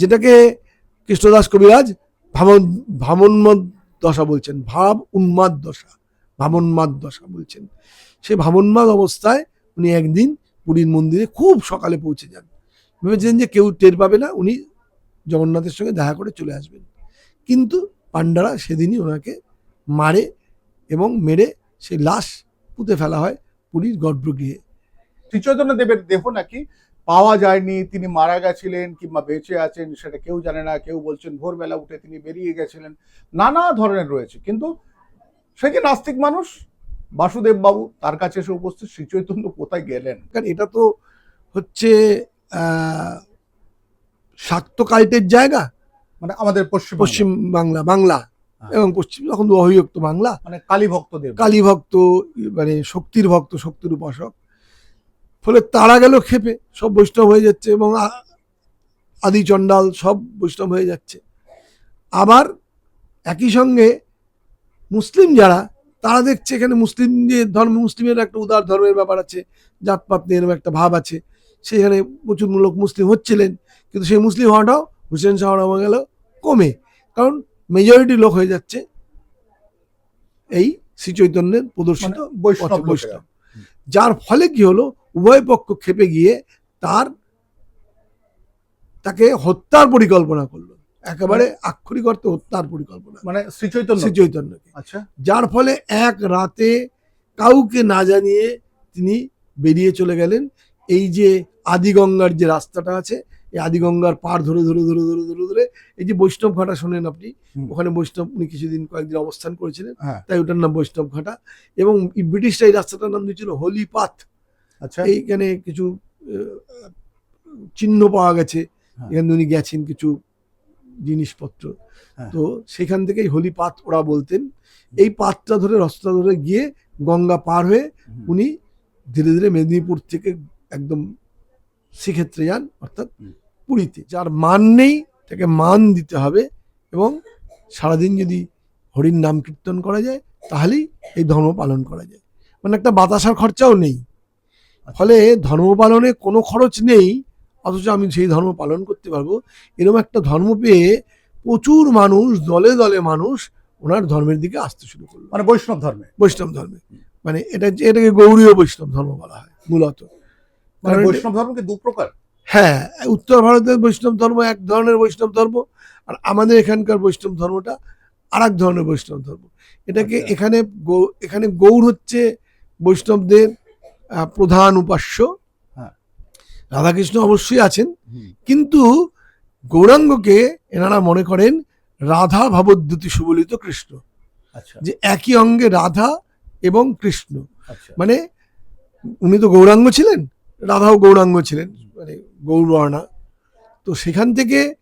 যেটাকে কৃষ্ণদাস কবিরাজ ভাবন ভাবন্মদ দশা বলছেন, ভাব উন্মাদ দশা, ভাবন্মাদ দশা বলছেন। সেই ভাবন্মাদ অবস্থায় উনি একদিন পুরীর মন্দিরে খুব সকালে পৌঁছে যান। ভেবেছিলেন যে কেউ টের পাবে না, উনি জগন্নাথের সঙ্গে দেখা করে চলে আসবেন। কিন্তু পাণ্ডারা সেদিনই ওনাকে মারে এবং মেরে সেই লাশ পুঁতে ফেলা হয় পুরীর গর্ভগৃহে। শ্রীচৈতন্য দেবের দেহ নাকি পাওয়া যায়নি তিনি মারা গেছিলেন কিংবা বেঁচে আছেন সেটা কেউ জানে না। কেউ বলছেন ভোরবেলা উঠে তিনি বেরিয়ে গেছিলেন। নানা ধরনের রয়েছে। কিন্তু সে যে নাস্তিক মানুষ? বাসুদেব বাবু তার কাছে এসে উপস্থিত শ্রীচৈতন্য কোথায় গেলেন? কারণ এটা তো হচ্ছে শাক্ত কাল্টের জায়গা। মানে আমাদের পশ্চিম পশ্চিম বাংলা বাংলা। হ্যাঁ। এবং পশ্চিম তখন তো অহিযুক্ত বাংলা। মানে কালী ভক্তদের কালী ভক্ত মানে শক্তির ভক্ত শক্তির উপাসক ফলে তারা গেল খেপে সব বৈষ্ণব হয়ে যাচ্ছে এবং আদি চণ্ডাল সব বৈষ্ণব হয়ে যাচ্ছে। আবার একই সঙ্গে মুসলিম যারা তারা দেখছে এখানে মুসলিম যে ধর্ম মুসলিমের একটা উদার ধর্মের ব্যাপার আছে জাতপাত নিয়ে এরকম একটা ভাব আছে। সেখানে প্রচুর লোক মুসলিম হচ্ছিলেন কিন্তু সেই মুসলিম হওয়াটাও হুসেন শাহ গেল কমে। কারণ মেজরিটি লোক হয়ে যাচ্ছে এই শ্রী চৈতন্যের প্রদর্শিত মানে বৈষ্ণব বৈষ্ণব। যার ফলে কি হলো? উভয় পক্ষ খেপে গিয়ে তার তাকে হত্যার পরিকল্পনা করল। একেবারে আক্ষরিক অর্থে হত্যার পরিকল্পনা। মানে শ্রীচৈতন্য শ্রীচৈতন্য আচ্ছা। যার ফলে এক রাতে কাউকে না জানিয়ে তিনি বেরিয়ে চলে গেলেন। এই যে আদিগঙ্গার যে রাস্তাটা আছে এই আদিগঙ্গার পার ধরে ধরে ধরে ধরে ধরে ধরে এই যে বৈষ্ণব ঘাটা শোনেন আপনি ওখানে বৈষ্ণব উনি কিছুদিন কয়েকদিন অবস্থান করেছিলেন হ্যাঁ। তাই ওটার নাম বৈষ্ণব ঘাটা। এবং ব্রিটিশরা এই রাস্তাটার নাম দিয়েছিল হোলি পাথ আচ্ছা। এইখানে কিছু চিহ্ন পাওয়া গেছে। হ্যাঁ। এখানে উনি গেছেন কিছু জিনিসপত্র। হ্যাঁ। তো সেখান থেকেই হোলি পাথ ওরা বলতেন। এই পাথটা ধরে রাস্তা ধরে গিয়ে গঙ্গা পার হয়ে উনি ধীরে ধীরে মেদিনীপুর থেকে একদম সেক্ষেত্রে যান অর্থাৎ। পুরীতে যার মান নেই তাকে মান দিতে হবে এবং সারাদিন যদি হরির নাম কীর্তন করা যায় তাহলেই এই ধর্ম পালন করা যায়। মানে একটা বাতাসার খরচাও নেই। ফলে ধর্ম পালনে কোনো খরচ নেই অথচ আমি সেই ধর্ম পালন করতে পারব। এরকম একটা ধর্ম পেয়ে প্রচুর মানুষ দলে দলে মানুষ ওনার ধর্মের দিকে আসতে শুরু করল। মানে বৈষ্ণব ধর্মে? বৈষ্ণব ধর্মে। মানে এটা এটাকে গৌরীয় বৈষ্ণব ধর্ম বলা হয় মূলত। মানে বৈষ্ণব ধর্ম কি দু প্রকার হ্যাঁ উত্তর ভারতের বৈষ্ণব ধর্ম এক ধরনের বৈষ্ণব ধর্ম আর আমাদের এখানকার বৈষ্ণব ধর্মটা আর এক ধরনের বৈষ্ণব ধর্ম। এটাকে আচ্ছা। এখানে এখানে গৌর হচ্ছে বৈষ্ণবদের প্রধান উপাস্য। হ্যাঁ। রাধাকৃষ্ণ অবশ্যই আছেন কিন্তু গৌরাঙ্গকে এনারা মনে করেন রাধা ভাবদ্যুতি সুবলিত কৃষ্ণ। আচ্ছা। যে একই অঙ্গে রাধা এবং কৃষ্ণ। আচ্ছা। মানে উনি তো গৌরাঙ্গ ছিলেন রাধাও গৌরাঙ্গ ছিলেন। মানে গৌরবর্ণা। তো সেখান থেকে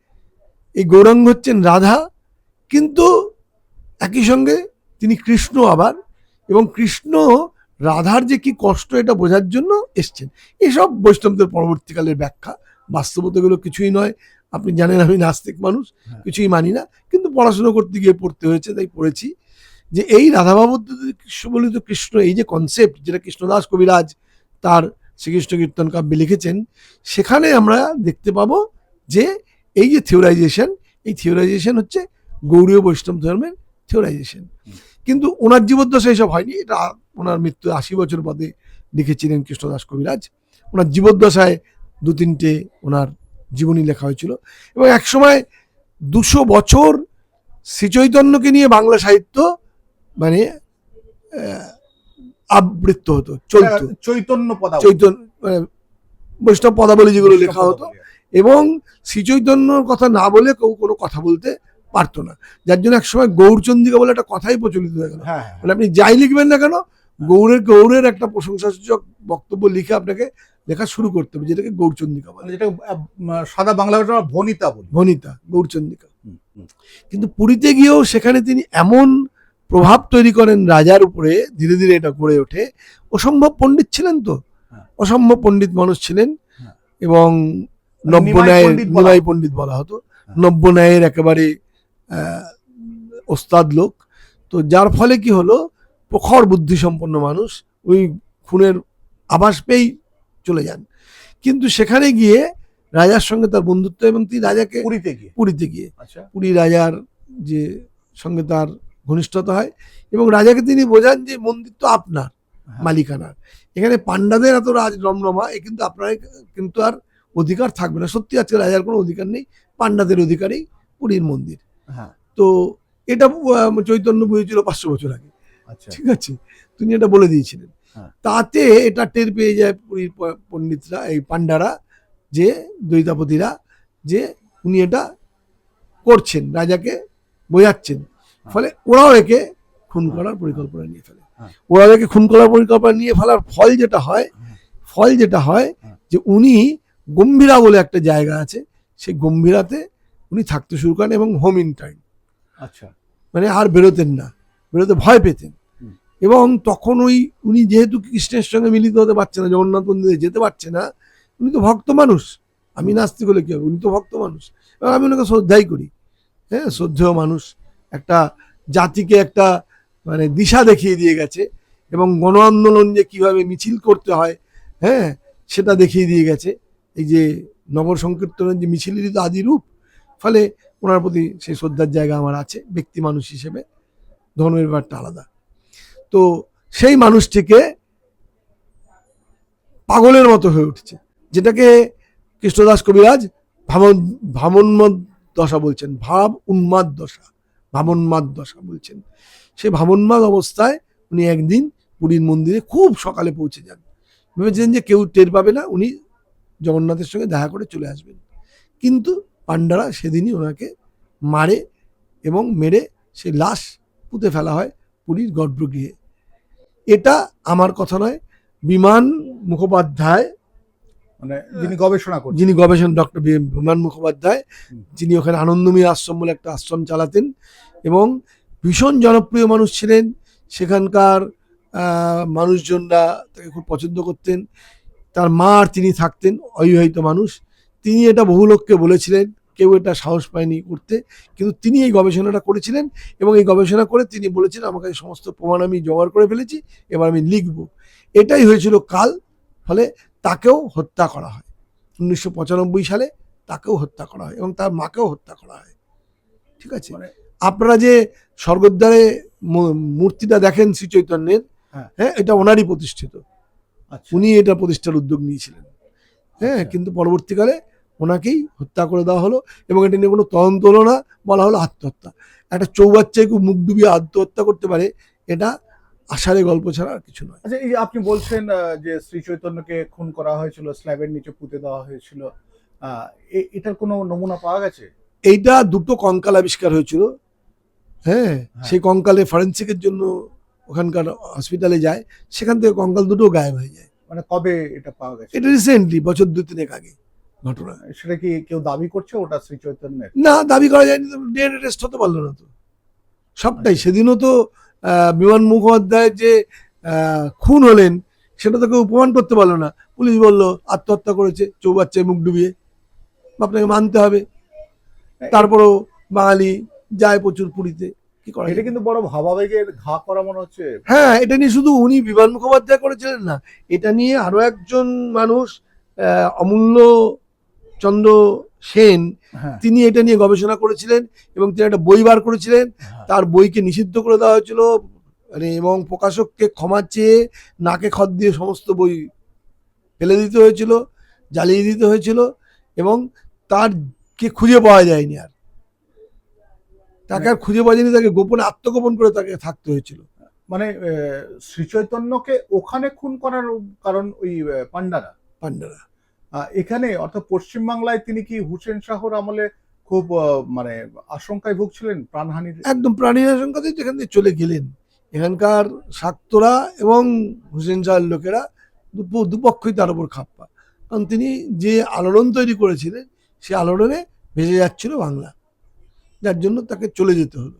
এই গৌরাঙ্গ হচ্ছেন রাধা কিন্তু একই সঙ্গে তিনি কৃষ্ণ আবার এবং কৃষ্ণ রাধার যে কি কষ্ট এটা বোঝার জন্য এসছেন। এসব বৈষ্ণবদের পরবর্তীকালের ব্যাখ্যা। বাস্তবত এগুলো কিছুই নয়। আপনি জানেন আমি নাস্তিক মানুষ হ্যাঁ। কিছুই মানি না। কিন্তু পড়াশোনা করতে গিয়ে পড়তে হয়েছে তাই পড়েছি যে এই রাধাবাবুদ্দি কৃষ্ণ বলিত কৃষ্ণ এই যে কনসেপ্ট যেটা কৃষ্ণদাস কবিরাজ তার শ্রীকৃষ্ণ কীর্তন কাব্যে লিখেছেন, সেখানে আমরা দেখতে পাবো যে এই যে থিওরাইজেশন এই থিওরাইজেশন হচ্ছে গৌরীয় বৈষ্ণব ধর্মের থিওরাইজেশন কিন্তু ওনার জীবদ্দশা এসব হয়নি, এটা ওনার মৃত্যু আশি বছর পদে লিখেছিলেন কৃষ্ণদাস কবিরাজ। ওনার জীবদ্দশায় দু তিনটে ওনার জীবনী লেখা হয়েছিল। এবং একসময় দুশো বছর শ্রীচৈতন্যকে নিয়ে বাংলা সাহিত্য মানে আবৃত্ত হতো চলতো চৈতন্য পদা চৈতন্য মানে বৈষ্ণব পদাবলী যেগুলো লেখা হতো। এবং শ্রীচৈতন্যর কথা না বলে কেউ কোনো কথা বলতে পারতো না। যার জন্য একসময় গৌরচন্দিকা বলে একটা কথাই প্রচলিত হয়ে গেল। হ্যাঁ হ্যাঁ। মানে আপনি যাই লিখবেন না কেন গৌরের গৌরের একটা প্রশংসাসূচক বক্তব্য লিখে আপনাকে লেখা শুরু করতে হবে যেটাকে গৌরচন্দিকা বলে। যেটা সাদা বাংলা ভাষা আমরা ভনিতা বলি। ভনিতা হুম। কিন্তু পুরীতে গিয়েও সেখানে তিনি এমন প্রভাব তৈরি করেন রাজার উপরে ধীরে ধীরে এটা গড়ে ওঠে। অসম্ভব পণ্ডিত ছিলেন তো। হ্যাঁ। অসম্ভব পণ্ডিত মানুষ ছিলেন হ্যাঁ। এবং মানে নব্য ন্যায়ের পণ্ডিত বলা নিমাই হতো। পণ্ডিত বলা হতো। হ্যাঁ। নব্য ন্যায়ের একেবারে ওস্তাদ লোক। তো যার ফলে কি হলো? প্রখর বুদ্ধিসম্পন্ন মানুষ ওই খুনের আভাস পেয়েই চলে যান। কিন্তু সেখানে গিয়ে রাজার সঙ্গে তার বন্ধুত্ব এবং তিনি রাজাকে পুরীতে গিয়ে? পুরীতে গিয়ে। আচ্ছা। পুরী রাজার যে সঙ্গে তার ঘনিষ্ঠতা হয় এবং রাজাকে তিনি বোঝান যে মন্দির তো আপনার হ্যাঁ। মালিকানার। এখানে পাণ্ডাদের এত রাজ রমরমা এ কিন্তু আপনার কিন্তু আর অধিকার থাকবে না। সত্যি আজকে রাজার কোনো অধিকার নেই পাণ্ডাদের অধিকারেই পুরীর মন্দির। হ্যাঁ। তো এটা চৈতন্য বুঝেছিল পাঁচশো বছর আগে। আচ্ছা। ঠিক আছে? তিনি এটা বলে দিয়েছিলেন। হ্যাঁ। তাতে এটা টের পেয়ে যায় পুরীর পণ্ডিতরা এই পাণ্ডারা যে দ্বৈতাপতিরা যে উনি এটা করছেন রাজাকে বোঝাচ্ছেন। ফলে ওরাও একে খুন করার পরিকল্পনা নিয়ে ফেলে। হ্যাঁ। ওরাও একে খুন করার পরিকল্পনা নিয়ে ফেলার ফল যেটা হয় হ্যাঁ। ফল যেটা হয় হ্যাঁ। যে উনি গম্ভীরা বলে একটা জায়গা আছে সেই গম্ভীরাতে উনি থাকতে শুরু করেন এবং হোম ইন টাইম। আচ্ছা। মানে আর বেরোতেন না বেরোতে ভয় পেতেন। এবং তখন ওই উনি যেহেতু কৃষ্ণের সঙ্গে মিলিত হতে পারছে না জগন্নাথ মন্দিরে যেতে পারছে না উনি তো ভক্ত মানুষ। আমি নাস্তিক হলে কি হবে? উনি তো ভক্ত মানুষ। এবং আমি ওনাকে শ্রদ্ধাই করি। হ্যাঁ শ্রদ্ধেয় মানুষ। একটা জাতিকে একটা মানে দিশা দেখিয়ে দিয়ে গেছে এবং গণ আন্দোলন যে কীভাবে মিছিল করতে হয় হ্যাঁ সেটা দেখিয়ে দিয়ে গেছে। এই যে নগর সংকীর্তনের যে মিছিলেরই তো আদি রূপ ফলে ওনার প্রতি সেই শ্রদ্ধার জায়গা আমার আছে, ব্যক্তি মানুষ হিসেবে। ধর্মের ব্যাপারটা আলাদা। তো সেই মানুষটিকে পাগলের মতো হয়ে উঠছে, যেটাকে কৃষ্ণদাস কবিরাজ ভাবন ভাবন্মদ দশা বলছেন, ভাব উন্মাদ দশা। ভাবন্মাদ দশা বলছেন। সে ভাবন্মাদ অবস্থায় উনি একদিন পুরীর মন্দিরে খুব সকালে পৌঁছে যান। ভেবেছিলেন যে কেউ টের পাবে না, উনি জগন্নাথের সঙ্গে দেখা করে চলে আসবেন। কিন্তু পাণ্ডারা সেদিনই ওনাকে মারে এবং মেরে সেই লাশ পুঁতে ফেলা হয় পুরীর গর্ভগৃহে। এটা আমার কথা নয়, বিমান মুখোপাধ্যায় মানে যিনি গবেষণা করছেন। যিনি গবেষণ ডক্টর বিমান মুখোপাধ্যায় যিনি ওখানে আনন্দময়ী আশ্রম বলে একটা আশ্রম চালাতেন এবং ভীষণ জনপ্রিয় মানুষ ছিলেন। সেখানকার মানুষজনরা তাকে খুব পছন্দ করতেন। তার মা আর তিনি থাকতেন অবিবাহিত মানুষ। তিনি এটা বহু লোককে বলেছিলেন কেউ এটা সাহস পায়নি করতে। কিন্তু তিনি এই গবেষণাটা করেছিলেন এবং এই গবেষণা করে তিনি বলেছেন আমার কাছে সমস্ত প্রমাণ আমি জোগাড় করে ফেলেছি এবার আমি লিখব। এটাই হয়েছিল কাল ফলে তাকেও হত্যা করা হয়। উনিশশো পঁচানব্বই সালে তাকেও হত্যা করা হয় এবং তার মাকেও হত্যা করা হয়। ঠিক আছে? মানে আপনারা যে স্বর্গদ্বারে মূর্তিটা দেখেন শ্রী চৈতন্যের হ্যাঁ। হ্যাঁ এটা ওনারই প্রতিষ্ঠিত। আচ্ছা। উনি এটা প্রতিষ্ঠার উদ্যোগ নিয়েছিলেন। হ্যাঁ আচ্ছা। কিন্তু পরবর্তীকালে ওনাকেই হত্যা করে দেওয়া হলো এবং এটা নিয়ে কোনো তদন্ত হলো না বলা হলো আত্মহত্যা। একটা চৌবাচ্চাকে মুখ ডুবিয়ে আত্মহত্যা করতে পারে এটা আষাঢ়ে গল্প ছাড়া আর কিছু নয়। আচ্ছা এই যে আপনি বলছেন যে শ্রী চৈতন্যকে খুন করা হয়েছিল স্ল্যাবের নিচে পুঁতে দেওয়া হয়েছিল এটার কোনো নমুনা পাওয়া গেছে? এইটা দুটো কঙ্কাল আবিষ্কার হয়েছিল। হ্যাঁ সেই কঙ্কালে ফরেন্সিকের জন্য ওখানকার হসপিটালে যায় সেখান থেকে কঙ্কাল দুটো গায়েব হয়ে যায়। মানে কবে এটা পাওয়া গেছে? এটা রিসেন্টলি বছর দু তিনেক আগে ঘটনা। সেটা কি কেউ দাবি করছে ওটা শ্রী চৈতন্যের? না দাবি করা যায়নি ডিএনএ টেস্ট হতে পারল না তো। সবটাই সেদিনও তো বিমান মুখোপাধ্যায় যে খুন হলেন সেটা তো কেউ প্রমাণ করতে পারল না। পুলিশ বলল আত্মহত্যা করেছে চৌবাচ্চায় মুখ ডুবিয়ে। আপনাকে মানতে হবে। তারপরেও বাঙালি যায় প্রচুর পুরীতে। কি করা এটা কিন্তু বড় ভাবাবেগের ঘা করা মনে হচ্ছে। হ্যাঁ এটা নিয়ে শুধু উনি বিমান মুখোপাধ্যায় করেছিলেন না এটা নিয়ে আরও একজন মানুষ অমূল্য চন্দ্র সেন হ্যাঁ। তিনি এটা নিয়ে গবেষণা করেছিলেন এবং তিনি একটা বই বার করেছিলেন। হ্যাঁ। তার বইকে নিষিদ্ধ করে দেওয়া হয়েছিল মানে এবং প্রকাশককে ক্ষমা চেয়ে নাকে খত দিয়ে সমস্ত বই ফেলে দিতে হয়েছিল জ্বালিয়ে দিতে হয়েছিল এবং তার কে খুঁজে পাওয়া যায়নি আর। তাকে আর খুঁজে পাওয়া যায়নি তাকে গোপনে আত্মগোপন করে তাকে থাকতে হয়েছিল। মানে আহ, শ্রী চৈতন্যকে ওখানে খুন করার কারণ ওই পান্ডারা পান্ডারা এখানে অর্থাৎ পশ্চিমবাংলায় তিনি কি হুসেন শাহর আমলে খুব মানে আশঙ্কায় ভুগছিলেন, প্রাণহানির? একদম প্রাণীর আশঙ্কাতেই তো এখান চলে গেলেন। এখানকার শাক্তরা এবং হুসেন শাহের লোকেরা দুপ- দুপক্ষই তার উপর খাপ্পা। কারণ তিনি যে আলোড়ন তৈরি করেছিলেন, সে আলোড়নে ভেসে যাচ্ছিল বাংলা। যার জন্য তাকে চলে যেতে হলো।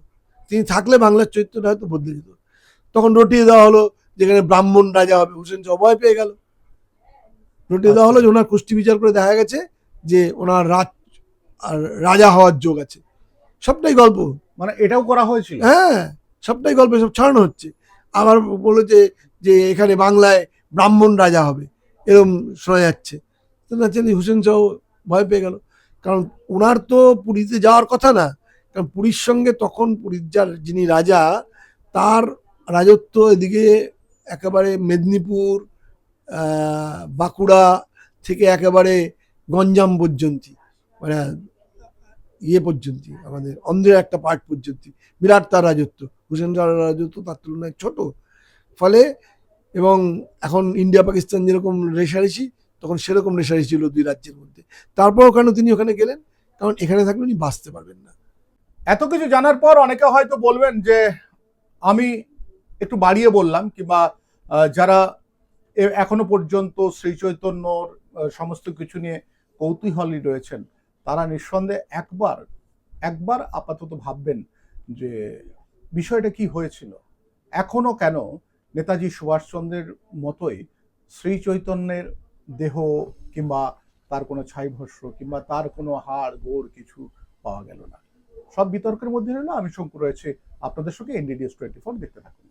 তিনি থাকলে বাংলার চরিত্রটা হয়তো বদলে যেত। তখন রটিয়ে দেওয়া হলো, যেখানে ব্রাহ্মণ রাজা হবে হুসেন শাহ ভয় পেয়ে গেল। রটিয়ে দেওয়া হলো যে ওনার কুষ্টি বিচার করে দেখা গেছে যে ওনার রাজ আর রাজা হওয়ার যোগ আছে। সবটাই গল্প। মানে এটাও করা হয়েছিল? হ্যাঁ সবটাই গল্প সব ছড়ানো হচ্ছে। আবার বলেছে যে যে এখানে বাংলায় ব্রাহ্মণ রাজা হবে। এরকম শোনা যাচ্ছে। তো ন্যাচারালি হুসেন শাহ ভয় পেয়ে গেল। কারণ ওনার তো পুরীতে যাওয়ার কথা না। কারণ পুরীর সঙ্গে তখন পুরীর যার যিনি রাজা তার রাজত্ব এদিকে একেবারে মেদিনীপুর বাঁকুড়া থেকে একেবারে গঞ্জাম পর্যন্ত মানে ইয়ে পর্যন্ত, আমাদের অন্ধ্রের একটা পার্ট পর্যন্ত, বিরাট তার রাজত্ব। হুসেন শাহর রাজত্ব তার তুলনায় ছোট। ফলে এবং এখন ইন্ডিয়া পাকিস্তান যেরকম রেশারেশি, তখন সেরকম রেশারেশি ছিল দুই রাজ্যের মধ্যে। তারপরও কেন তিনি ওখানে গেলেন? কারণ এখানে থাকলে উনি বাঁচতে পারবেন না। এত কিছু জানার পর অনেকে হয়তো বলবেন যে, আমি একটু বাড়িয়ে বললাম, কিংবা যারা এখনও পর্যন্ত শ্রী চৈতন্যর সমস্ত কিছু নিয়ে কৌতূহলী রয়েছেন। তারা নিঃসন্দেহে একবার একবার আপাতত ভাববেন যে বিষয়টা কি হয়েছিল। এখনও কেন নেতাজি সুভাষচন্দ্রের মতোই শ্রী চৈতন্যের দেহ কিংবা তার কোনো ছাইভস্য কিংবা তার কোনো হাড়, গোড় কিছু পাওয়া গেল না। সব বিতর্কের মধ্যে রইল। আমি শঙ্কু রয়েছে। আপনাদের সঙ্গে এনডিডিএস টোয়েন্টি ফোর দেখতে থাকুন।